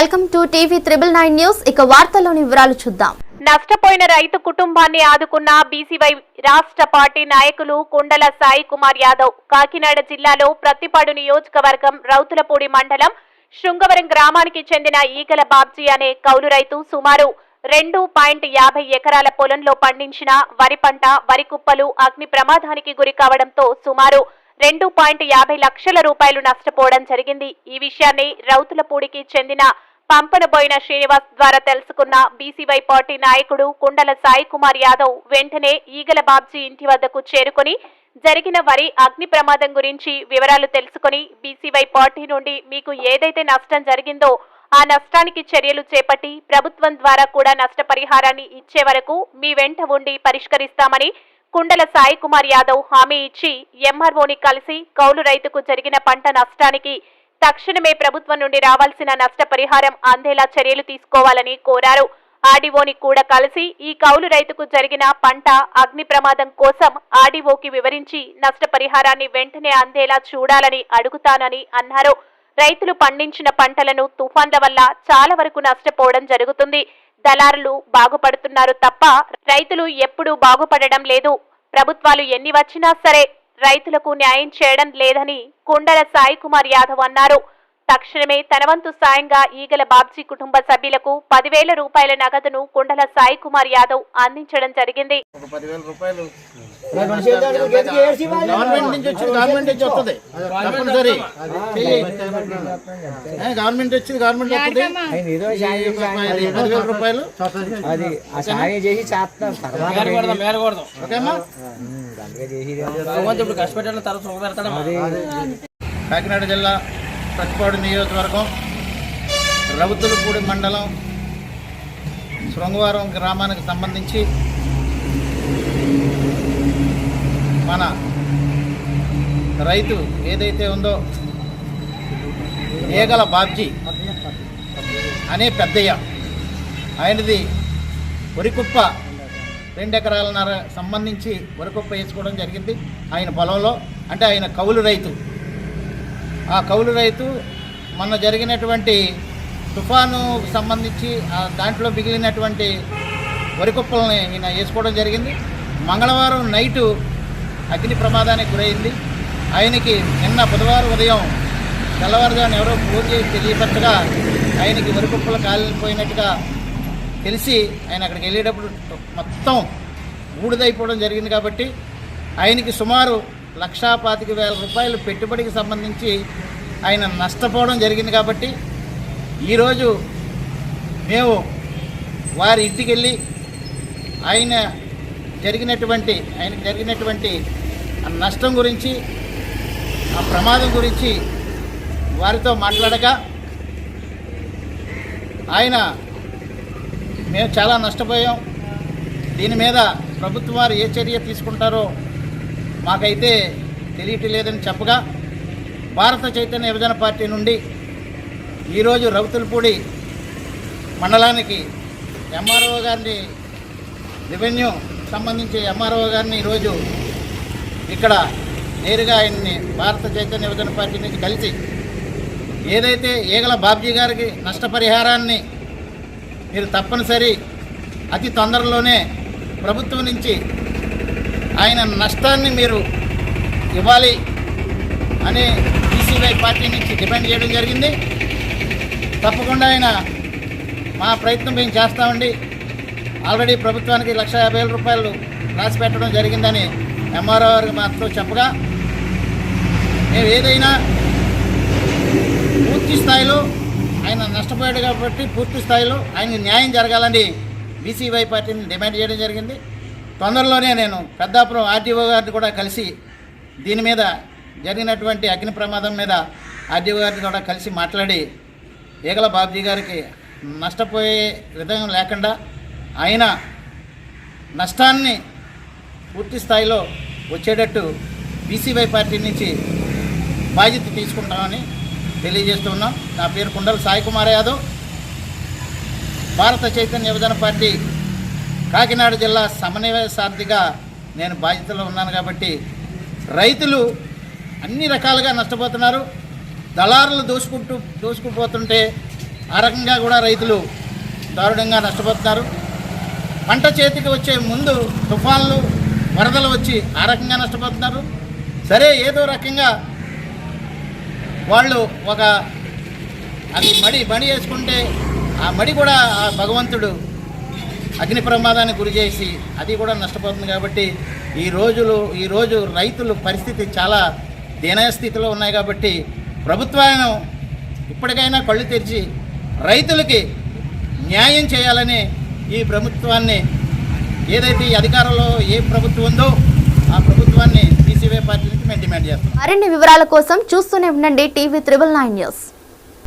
Welcome to TV triple nine news. ఇక వార్తల్లోని వివరాలు చూద్దాం. నష్టపోయిన రైతు కుటుంబాన్ని ఆదుకున్న బీసీవై రాష్ట్ర పార్టీ నాయకులు కొండల సాయి కుమార్ యాదవ్ కాకినాడ జిల్లాలో ప్రతిపాడు నియోజకవర్గం రౌతులపూడి మండలం శృంగవరం గ్రామానికి చెందిన ఈగల బాబ్జీ అనే కౌలు రైతు సుమారు రెండు పాయింట్ యాభై ఎకరాల పొలంలో పండించిన వరి పంట వరి కుప్పలు అగ్ని ప్రమాదానికి గురి కావడంతో సుమారు రెండు పాయింట్ యాభై లక్షల రూపాయలు నష్టపోవడం జరిగింది. ఈ విషయాన్ని రౌతులపూడికి చెందిన పంపనబోయిన శ్రీనివాస్ ద్వారా తెలుసుకున్న బీసీవై పార్టీ నాయకుడు కుండల సాయి కుమార్ యాదవ్ వెంటనే ఈగల బాబ్జీ ఇంటి వద్దకు చేరుకుని జరిగిన వరి అగ్ని ప్రమాదం గురించి వివరాలు తెలుసుకుని బీసీవై పార్టీ నుండి మీకు ఏదైతే నష్టం జరిగిందో ఆ నష్టానికి చర్యలు చేపట్టి ప్రభుత్వం ద్వారా కూడా నష్టపరిహారాన్ని ఇచ్చే వరకు మీ వెంట ఉండి పరిష్కరిస్తామని కుండల సాయి కుమార్ యాదవ్ హామీ ఇచ్చి ఎంఆర్ఓని కలిసి కౌలు రైతుకు జరిగిన పంట నష్టానికి తక్షణమే ప్రభుత్వం నుండి రావాల్సిన నష్టపరిహారం అందేలా చర్యలు తీసుకోవాలని కోరారు. ఆర్డీఓని కూడా కలిసి ఈ కౌలు రైతుకు జరిగిన పంట అగ్ని ప్రమాదం కోసం ఆర్డీఓకి వివరించి నష్టపరిహారాన్ని వెంటనే అందేలా చూడాలని అడుగుతానని అన్నారు. రైతులు పండించిన పంటలను తుఫాన్ల వల్ల చాలా వరకు నష్టపోవడం జరుగుతుంది. దళారులు బాగుపడుతున్నారు తప్ప రైతులు ఎప్పుడూ బాగుపడడం లేదు. ప్రభుత్వాలు ఎన్ని వచ్చినా సరే రైతులకు న్యాయం చేయడం లేదని కుండల సాయి కుమార్ యాదవ్ అన్నారు. తక్షణమే తనవంతు సాయంగా ఈగల బాబ్జీ కుటుంబ సభ్యులకు పదివేల రూపాయల నగదును కుండల సాయి కుమార్ యాదవ్ అందించడం జరిగింది. గవర్నమెంట్ నుంచి వచ్చింది గవర్నమెంట్ నుంచి వస్తుంది. తప్పనిసరి. చెయ్యి. ఏ, గవర్నమెంట్ వచ్చింది గవర్నమెంట్ వస్తుంది. పదివేల రూపాయలు అది సాయం చేసి చేస్తాం. తర్వాత ఓకేమ్మా కష్టపెట్టాలి కాకినాడ జిల్లా ప్రతిపాడు నియోజకవర్గం రౌతులపూడి మండలం శృంగవరం గ్రామానికి సంబంధించి మన రైతు ఏదైతే ఉందో ఏగల బాబ్జీ అనే పెద్దయ్య. ఆయనది వరికుప్ప రెండు ఎకరాలన్నర సంబంధించి వరికుప్ప వేసుకోవడం జరిగింది. ఆయన పొలంలో అంటే ఆయన కౌలు రైతు. ఆ కౌలు రైతు మొన్న జరిగినటువంటి తుఫాను సంబంధించి ఆ దాంట్లో మిగిలినటువంటి వరి కుప్పల్ని ఈయన వేసుకోవడం జరిగింది. మంగళవారం నైటు అగ్ని ప్రమాదానికి గురైంది. ఆయనకి నిన్న బుధవారం ఉదయం తెల్లవారుజామున ఎవరో ఫోన్ చేసి తెలియపరచగా ఆయనకి వరికుప్పలు కాలిపోయినట్టుగా తెలిసి ఆయన అక్కడికి వెళ్ళేటప్పుడు మొత్తం బూడిదైపోవడం జరిగింది కాబట్టి ఆయనకి సుమారు లక్షా పాతిక వేల రూపాయలు పెట్టుబడికి సంబంధించి ఆయన నష్టపోవడం జరిగింది కాబట్టి ఈరోజు మేము వారి ఇంటికి వెళ్ళి ఆయన జరిగినటువంటి ఆయనకు జరిగినటువంటి నష్టం గురించి ఆ ప్రమాదం గురించి వారితో మాట్లాడగా ఆయన మేము చాలా నష్టపోయాం. దీని మీద ప్రభుత్వం వారు ఏ చర్య తీసుకుంటారో మాకైతే తెలియటం లేదని చెప్పగా భారత చైతన్య విభజన పార్టీ నుండి ఈరోజు రౌతులపూడి మండలానికి ఎంఆర్ఓ గారిని రెవెన్యూ సంబంధించి ఎంఆర్ఓ గారిని ఈరోజు ఇక్కడ నేరుగా ఆయన్ని భారత చైతన్య విభజన పార్టీ నుంచి కలిసి ఏదైతే ఈగల బాబ్జీ గారికి నష్టపరిహారాన్ని మీరు తప్పనిసరి అతి తొందరలోనే ప్రభుత్వం నుంచి ఆయన నష్టాన్ని మీరు ఇవ్వాలి అని బీసీవై పార్టీ నుంచి డిమాండ్ చేయడం జరిగింది. తప్పకుండా ఆయన మా ప్రయత్నం మేము చేస్తామండి. ఆల్రెడీ ప్రభుత్వానికి లక్ష యాభై వేల రూపాయలు రాసి పెట్టడం జరిగిందని ఎంఆర్ఓ గారికి మాత్రం చెప్పగా మేము ఏదైనా పూర్తి స్థాయిలో ఆయన నష్టపోయాడు కాబట్టి పూర్తి స్థాయిలో ఆయనకి న్యాయం జరగాలని బీసీవై పార్టీని డిమాండ్ చేయడం జరిగింది. తొందరలోనే నేను పెద్దాపురం ఆర్డీఓ గారిని కూడా కలిసి దీని మీద జరిగినటువంటి అగ్ని ప్రమాదం మీద ఆర్డీఓ గారిని కూడా కలిసి మాట్లాడి ఏగల బాబ్జీ గారికి నష్టపోయే విధంగా లేకుండా ఆయన నష్టాన్ని పూర్తి స్థాయిలో వచ్చేటట్టు బీసీవై పార్టీ నుంచి బాధ్యత తీసుకుంటామని తెలియజేస్తున్నాం. నా పేరు కుండల సాయి కుమార్ యాదవ్. భారత చైతన్య విభజన పార్టీ కాకినాడ జిల్లా సమన్వయ సారథిగా నేను బాధ్యతలో ఉన్నాను కాబట్టి రైతులు అన్ని రకాలుగా నష్టపోతున్నారు. దళారులు దోసుకుంటూ దోసుకుపోతుంటే ఆ రకంగా కూడా రైతులు దారుణంగా నష్టపోతున్నారు. పంట చేతికి వచ్చే ముందు తుఫాన్లు వరదలు వచ్చి ఆ రకంగా నష్టపోతున్నారు. సరే ఏదో రకంగా వాళ్ళు ఒక అది మడి మడి వేసుకుంటే ఆ మడి కూడా ఆ భగవంతుడు అగ్ని ప్రమాదానికి గురి చేసి అది కూడా నష్టపోతుంది కాబట్టి ఈ రోజులు ఈ రోజు పరిస్థితి చాలా దీనయ స్థితిలో ఉన్నాయి కాబట్టి ప్రభుత్వాలను ఇప్పటికైనా కళ్ళు తెరిచి రైతులకి న్యాయం చేయాలని ఈ ప్రభుత్వాన్ని ఏదైతే ఈ అధికారంలో ఏ ప్రభుత్వం ఉందో ఆ ప్రభుత్వాన్ని బీసీవై పార్టీ నుంచి మేము డిమాండ్ చేస్తాం. మరిన్ని వివరాల కోసం చూస్తూనే ఉండండి టీవీ త్రిబుల్ నైన్ న్యూస్.